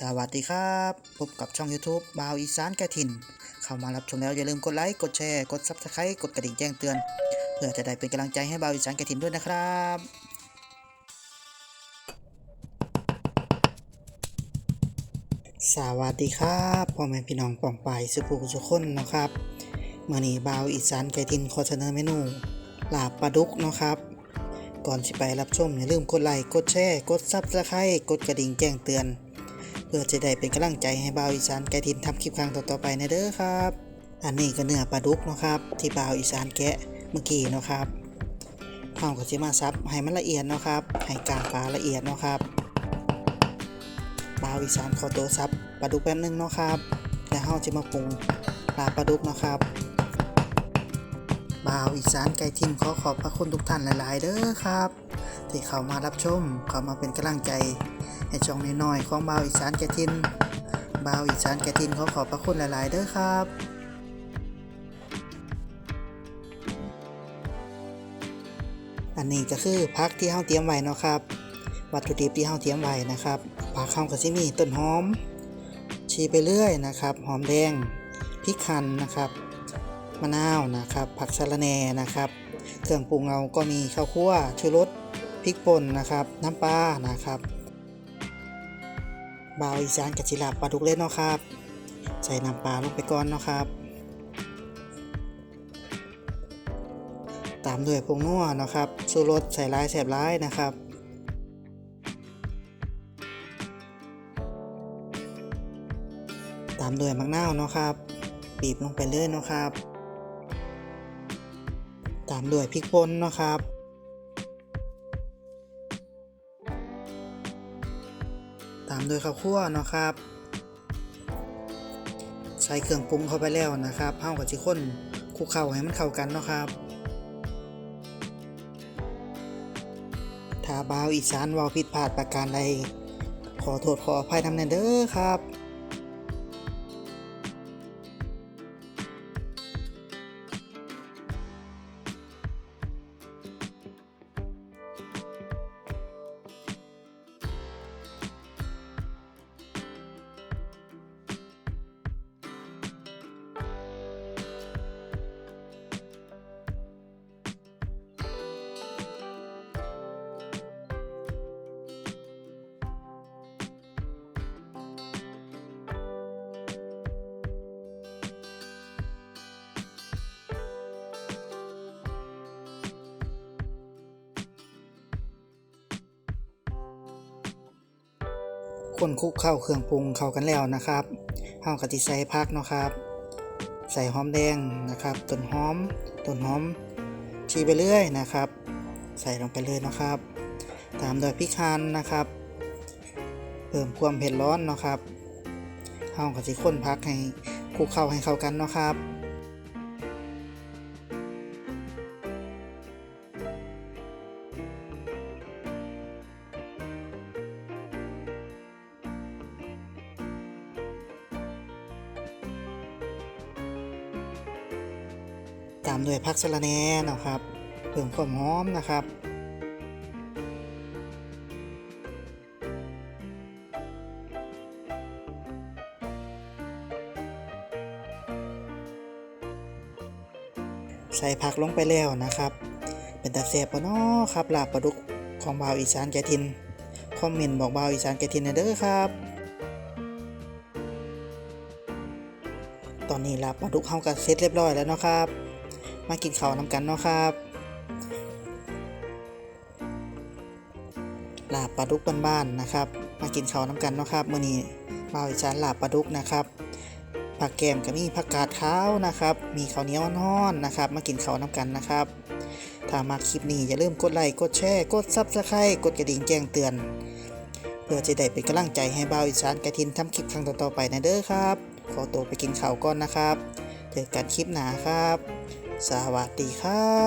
สวัสดีครับ พบกับช่อง YouTube บาวอีสานแกถิ่น เข้ามารับชมแล้วอย่าลืมกดไลค์กดแชร์กด Subscribe กดกระดิ่งแจ้งเตือน เพื่อจะได้เป็นกำลังใจให้บาวอีสานแกถิ่นด้วยนะครับสวัสดีครับพ่อแม่พี่น้องป่องปายสุภูสุคนนะครับเมื่อนี้บาวอีสานแก่ถิ่นขอเสนอเมนูลาบปลาดุกนะครับ ก่อนสิไปรับชมอย่าลืมกดไลค์กดแชร์กด Subscribe กดกระดิ่งแจ้งเตือน พื่อจะได้เป็นกำลังใจให้บ่าวอีสานแกะทินทำคลิปครั้งต่อๆไปนะเด้อครับ อันนี้ก็เนื้อปลาดุกเนาะครับ ที่บ่าวอีสานแกะเมื่อกี้เนาะครับเฮาก็สิมาซับให้มันละเอียดเนาะครับให้กลางปลาละเอียดเนาะครับบ่าวอีสานขอตัวซับปลาดุกแป๊บนึงเนาะครับแล้วเฮาจะมาปรุงปลาปลาดุกเนาะครับ บ่าวอีสานไก่ทินขอขอบพระคุณทุกท่านหลาย ๆ เด้อครับ ที่เข้ามารับชมเข้ามาเป็นกำลังใจให้ช่องน้อยๆของบาวอีสานแกทินบาวอีสานแกทินขอขอบพระคุณหลาย ๆ เด้อครับอันนี้ก็คือพักที่เฮาเตรียมไว้เนาะครับ วัตถุดิบที่เฮาเตรียมไว้นะครับผักเฮาก็สิมีต้นหอม ชีไปเรื่อยนะครับ หอมแดงพริกขันนะครับ มะนาวนะครับ ผักสะระแหน่นะครับ เครื่องปรุงเราก็มีข้าวคั่วชูรสพริกป่นนะครับ น้ำปลานะครับบาวอีสานกับจิลาบปลาดุกเล่นเนาะครับ ใส่น้ำปลาลงไปก่อนเนาะครับ ตามด้วยผงนัวเนาะครับสูรสใส่ร้ายแสบร้ายนะครับตามด้วยมะนาวเนาะครับบีบลงไปเลยเนาะครับามด้วยพริกป่นนะครับตามด้วยข้าวคั่วนะครับ ใส่เครื่องปรุงเข้าไปแล้วนะครับเฮากับจิข้นคลุกเข้าให้มันเข้ากันนะครับถ้าบ่าวอีสานว้าผิดพลาดประการใดขอโทษขออภัยนำแน่เด้อครับ คนคุกเข้าเครื่องปรุงเข้ากันแล้วนะครับเฮากะทิใส่พักเนาะครับ ใส่หอมแดงนะครับต้นหอมต้นหอมชีไปเรื่อยนะครับ ใส่ลงไปเลยนะครับ ตามด้วยพริกคันนะครับ เพิ่มความเผ็ดร้อนเนาะครับเฮากะทิข้นพักให้คุกเข้าให้เข้ากันเนาะครับ ตามด้วยผักสะระแหน่เนาะครับเพิ่มความหอมนะครับใส่ผักลงไปแล้วนะครับ เป็นตาแซ่บปะเนาะครับลาบปลาดุกของบ่าวอีสานแกทิน คอมเมนต์บอกบ่าวอีสานแกทินหนเด้อครับ ตอนนี้ลาบปลาดุกเฮาก็เสร็จเรียบร้อยแล้วเนาะครับ มากินข้าวน้ำกันเนาะครับลาบปลาดุกบ้านๆนะครับ มากินข้าวน้ำกันเนาะครับมื้อนี้บ่าวอีสานลาบปลาดุกนะครับผักแกมก็มีผักกาดขาวนะครับ มีข้าวเหนียวฮ้อนนะครับ มากินข้าวน้ำกันนะครับ ถ้ามาคลิปนี้อย่าลืมกดไลค์กดแชร์กดซับสไครต์กดกระดิ่งแจ้งเตือน เพื่อจะได้เป็นกำลังใจให้บ่าวอีสานกระทินทำคลิปครั้งต่อๆไปนะเด้อครับขอตัวไปกินข้าวก่อนนะครับ เจอกันคลิปหนาครับ สวัสดีครับ